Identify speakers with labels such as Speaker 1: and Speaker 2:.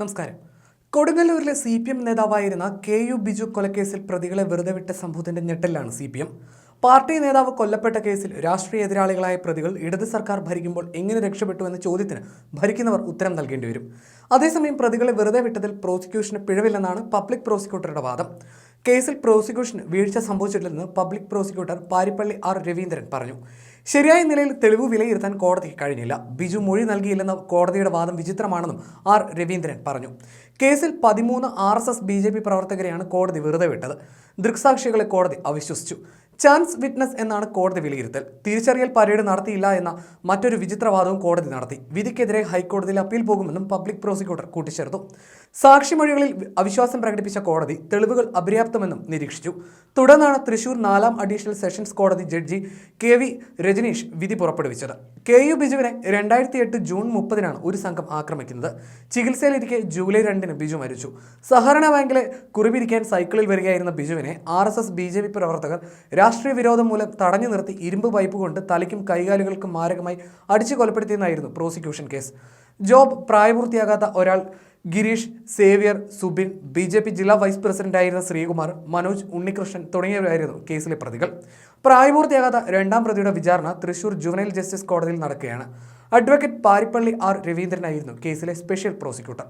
Speaker 1: നമസ്കാരം. കൊടുങ്ങല്ലൂരിലെ C P M നേതാവായിരുന്ന കെ യു ബിജു കൊലക്കേസിൽ പ്രതികളെ വെറുതെ വിട്ട സംഭവത്തിന്റെ ഞെട്ടലാണ് സി പി എം. പാർട്ടി നേതാവ് കൊല്ലപ്പെട്ട കേസിൽ രാഷ്ട്രീയ എതിരാളികളായ പ്രതികൾ ഇടത് സർക്കാർ ഭരിക്കുമ്പോൾ എങ്ങനെ രക്ഷപ്പെട്ടു എന്ന ചോദ്യത്തിന് ഭരിക്കുന്നവർ ഉത്തരം നൽകേണ്ടി വരും. അതേസമയം പ്രതികളെ വെറുതെ വിട്ടതിൽ പ്രോസിക്യൂഷന് പിഴവില്ലെന്നാണ് പബ്ലിക് പ്രോസിക്യൂട്ടറുടെ വാദം. കേസിൽ പ്രോസിക്യൂഷൻ വീഴ്ച സംഭവിച്ചിട്ടില്ലെന്ന് public prosecutor Parippally R Raveendran പറഞ്ഞു. ശരിയായ നിലയിൽ തെളിവ് വിലയിരുത്താൻ കോടതിക്ക് കഴിഞ്ഞില്ല. ബിജു മൊഴി നൽകിയില്ലെന്ന കോടതിയുടെ വാദം വിചിത്രമാണെന്നും ആർ രവീന്ദ്രൻ പറഞ്ഞു. കേസിൽ പതിമൂന്ന് R S S B J P പ്രവർത്തകരെയാണ് കോടതി വെറുതെ വിട്ടത്. ദൃക്സാക്ഷികളെ കോടതി അവിശ്വസിച്ചു. ചാൻസ് വിറ്റ്നസ് എന്നാണ് കോടതി വിലയിരുത്തൽ. തിരിച്ചറിയൽ പരേഡ് നടത്തിയില്ല എന്ന മറ്റൊരു വിചിത്രവാദവും കോടതി നടത്തി. വിധിക്കെതിരെ ഹൈക്കോടതിയിൽ അപ്പീൽ പോകുമെന്നും പബ്ലിക് പ്രോസിക്യൂട്ടർ കൂട്ടിച്ചേർത്തു. സാക്ഷിമൊഴികളിൽ അവിശ്വാസം പ്രകടിപ്പിച്ച കോടതി തെളിവുകൾ അപര്യാപ്തമെന്നും നിരീക്ഷിച്ചു. തുടർന്നാണ് തൃശൂർ നാലാം അഡീഷണൽ സെഷൻസ് കോടതി ജഡ്ജി കെ വി രജനീഷ് വിധി പുറപ്പെടുവിച്ചത്. കെ യു ബിജുവിനെ രണ്ടായിരത്തി എട്ട് ജൂൺ മുപ്പതിനാണ് ഒരു സംഘം ആക്രമിക്കുന്നത്. ചികിത്സയിലിരിക്കെ ജൂലൈ രണ്ടിന് ബിജു മരിച്ചു. സഹകരണ ബാങ്കിലെ കുറിപിരിക്കാൻ സൈക്കിളിൽ വരികയായിരുന്ന ബിജുവിനെ R S S B J P പ്രവർത്തകർ രാഷ്ട്രീയ വിരോധം മൂലം തടഞ്ഞു നിർത്തി ഇരുമ്പ് പൈപ്പ് കൊണ്ട് തലയ്ക്കും കൈകാലുകൾക്കും മാരകമായി അടിച്ചു കൊലപ്പെടുത്തിയെന്നായിരുന്നു പ്രോസിക്യൂഷൻ കേസ്. ജോബ് പ്രായപൂർത്തിയാകാത്ത ഒരാൾ Gireesh Xavier Subin B J P ജില്ലാ വൈസ് പ്രസിഡന്റായിരുന്ന ശ്രീകുമാർ മനോജ് ഉണ്ണികൃഷ്ണൻ തുടങ്ങിയവരായിരുന്നു കേസിലെ പ്രതികൾ. പ്രായപൂർത്തിയാകാത്ത രണ്ടാം പ്രതിയുടെ വിചാരണ തൃശൂർ ജുവനൈൽ ജസ്റ്റിസ് കോടതിയിൽ നടക്കുകയാണ്. അഡ്വക്കേറ്റ് പാരിപ്പള്ളി ആർ രവീന്ദ്രനായിരുന്നു കേസിലെ സ്പെഷ്യൽ പ്രോസിക്യൂട്ടർ.